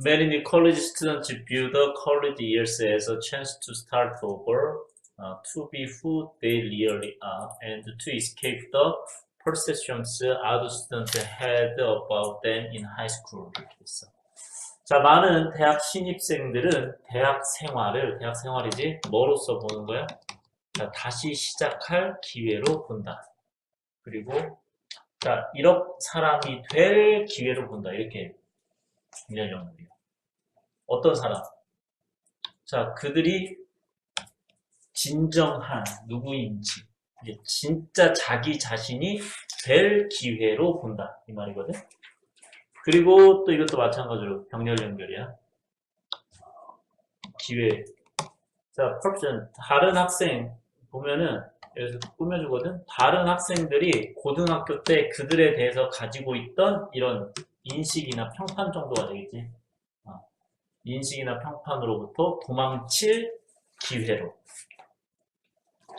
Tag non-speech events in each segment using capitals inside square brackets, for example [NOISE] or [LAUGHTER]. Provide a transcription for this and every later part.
Many new college students view the college years as a chance to start over, uh, to be who they really are, and to escape the perceptions other students had about them in high school. 이렇게 있어. 자, 많은 대학 신입생들은 대학 생활을, 대학 생활이지, 뭐로써 보는 거야? 자, 다시 시작할 기회로 본다. 그리고, 자, 이런 사람이 될 기회로 본다. 이렇게 중요한 영역이에요. 어떤 사람? 자, 그들이 진정한 누구인지, 진짜 자기 자신이 될 기회로 본다. 이 말이거든. 그리고 또 이것도 마찬가지로 병렬 연결이야. 기회. 자, 다른 학생 보면은 여기서 꾸며주거든. 다른 학생들이 고등학교 때 그들에 대해서 가지고 있던 이런 인식이나 평판 정도가 되겠지. 어, 인식이나 평판으로부터 도망칠 기회로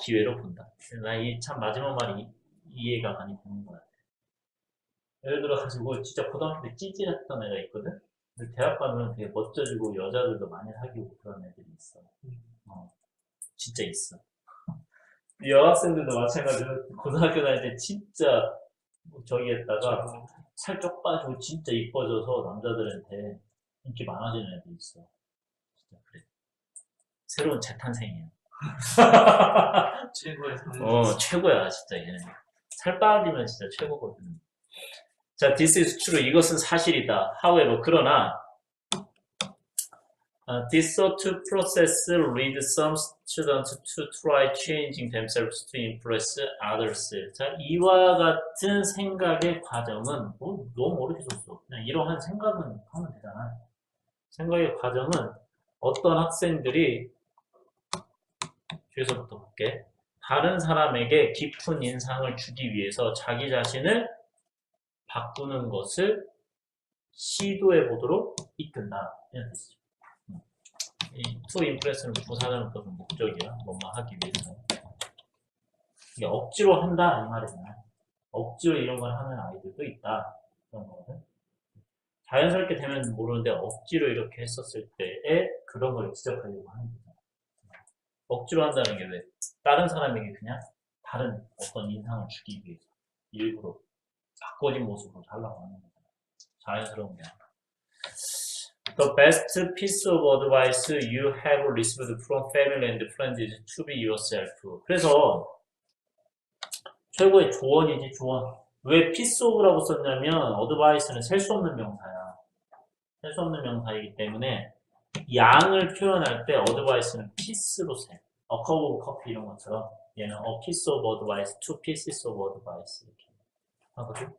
기회로 본다. 나 이 참 마지막 말이 이해가 많이 되는 거야. 예를 들어 가지고 진짜 고등학교 때 찌질했던 애가 있거든. 근데 대학 가면 되게 멋져지고 여자들도 많이 사귀고 그런 애들이 있어. 어, 진짜 있어. 이 여학생들도 마찬가지로 고등학교 다닐 때 진짜 뭐 저기 했다가 살 쪽 빠지고 진짜 이뻐져서 남자들한테 인기 많아지는 애도 있어. 진짜 그래. 새로운 재탄생이야. [LAUGHS] 상황. 어, 최고야, 진짜 얘는. 살 빠지면 진짜 최고거든. 자, this is true. 이것은 사실이다. However, 그러나, of process leads some students to try changing themselves to impress others. 자, 이와 같은 생각의 과정은, 뭐, 너무 어렵게 썼어. 그냥 이러한 생각은 하면 되잖아. 생각의 과정은 어떤 학생들이, 뒤에서부터 볼게. 다른 사람에게 깊은 인상을 주기 위해서 자기 자신을 바꾸는 것을 시도해 보도록 이끈다. 이런 뜻이죠. 음. 이 to impress는 부사는 또 목적이야. 뭔가 하기 위해서. 이게 억지로 한다 이 말이잖아. 억지로 이런 걸 하는 아이들도 있다. 그런 거거든. 자연스럽게 되면 모르는데 억지로 이렇게 했었을 때에 그런 걸 지적하려고 하는 거잖아. 억지로 한다는 게 왜? 다른 사람에게 그냥 다른 어떤 인상을 주기 위해서 일부러 바꿔진 모습으로 살라고 하는 거잖아. 자연스러운 게 아니라. The best piece of advice you have received from family and friends is to be yourself. 그래서 최고의 조언이지 조언. 왜 piece of라고 썼냐면 advice는 셀 수 없는 명사야. 셀 수 없는 명사이기 때문에 양을 표현할 때 advice는 piece로 세. a cup of coffee 이런 것처럼 얘는 a piece of advice, two pieces of advice 이렇게 하거든.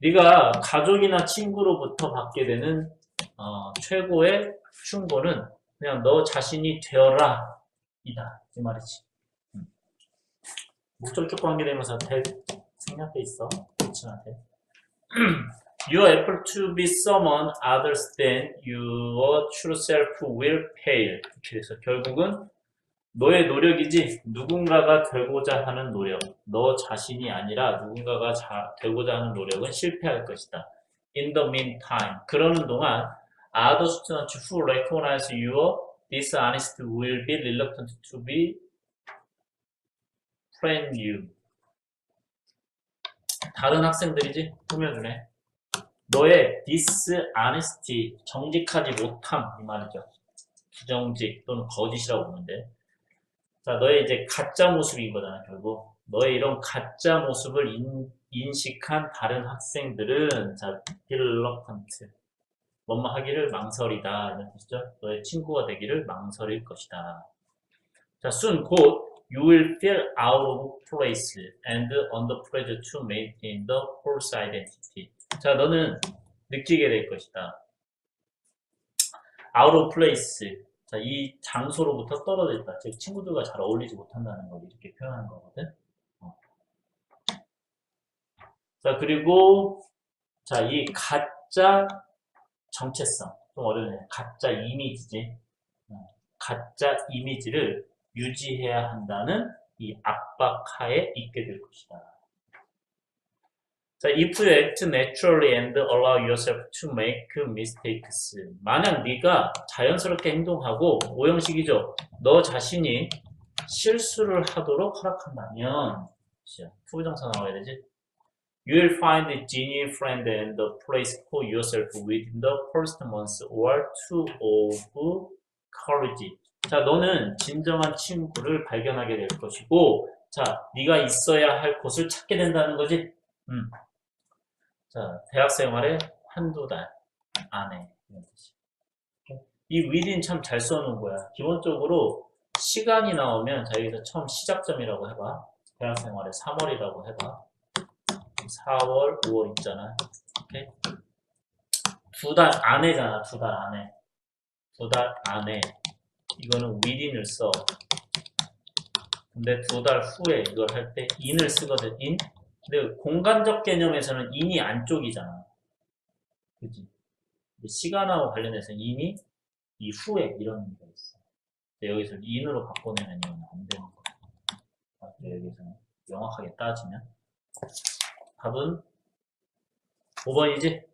네가 가족이나 친구로부터 받게 되는 어, 최고의 충고는 그냥 너 자신이 되어라 이다 이 말이지. 음. 목적 쪽 관계되면서 대 생략돼 있어. 그친한테 Your effort to be someone others than your true self will fail. 그래서 결국은 너의 노력이지 누군가가 되고자 하는 노력, 너 자신이 아니라 누군가가 자, 되고자 하는 노력은 실패할 것이다. In the meantime, 그러는 동안 other students who recognize your dishonesty will be reluctant to be friend you. 다른 학생들이지 꾸며주네. 너의 dishonesty, 정직하지 못함 이 말이죠. 부정직 또는 거짓이라고 보는데 자, 너의 이제 가짜 모습인 거잖아, 결국. 너의 이런 가짜 모습을 인, 인식한 다른 학생들은, 자, reluctant. 뭐뭐 하기를 망설이다. 이런 뜻이죠. 너의 친구가 되기를 망설일 것이다. 자, soon, 곧, you will feel out of place and under pressure to maintain the false identity. 자, 너는 느끼게 될 것이다. out of place. 자, 이 장소로부터 떨어져 있다. 즉, 친구들과 잘 어울리지 못한다는 걸 이렇게 표현하는 거거든. 어. 자, 그리고, 자, 이 가짜 정체성. 좀 어려우네. 가짜 이미지지. 어. 가짜 이미지를 유지해야 한다는 이 압박하에 있게 될 것이다. 자, if you act naturally and allow yourself to make mistakes. 만약 네가 자연스럽게 행동하고 오형식이죠. 너 자신이 실수를 하도록 허락한다면 그죠? 투부정사 나와야 되지. You will find a genuine friend and a place for yourself within the first month or two of college. 자, 너는 진정한 친구를 발견하게 될 것이고, 자, 네가 있어야 할 곳을 찾게 된다는 거지. 음. 자, 대학 생활의 한두 달 안에 이런 뜻이. 이 within 참 잘 써놓은 거야. 기본적으로 시간이 나오면 자 여기서 처음 시작점이라고 해봐. 대학 생활의 3월이라고 해봐. 4월, 5월 있잖아. 오케이? 두 달 안에잖아. 두 달 안에. 두 달 안에. 이거는 within을 써. 근데 두 달 후에 이걸 할 때 in을 쓰거든. in. 근데 공간적 개념에서는 in이 안쪽이잖아. 그지? 시간하고 관련해서 in이 이후에 이런 의미가 있어. 근데 여기서 in으로 바꿔내면 이건 안 되는 거야. 여기서는 명확하게 따지면. 답은 5번이지?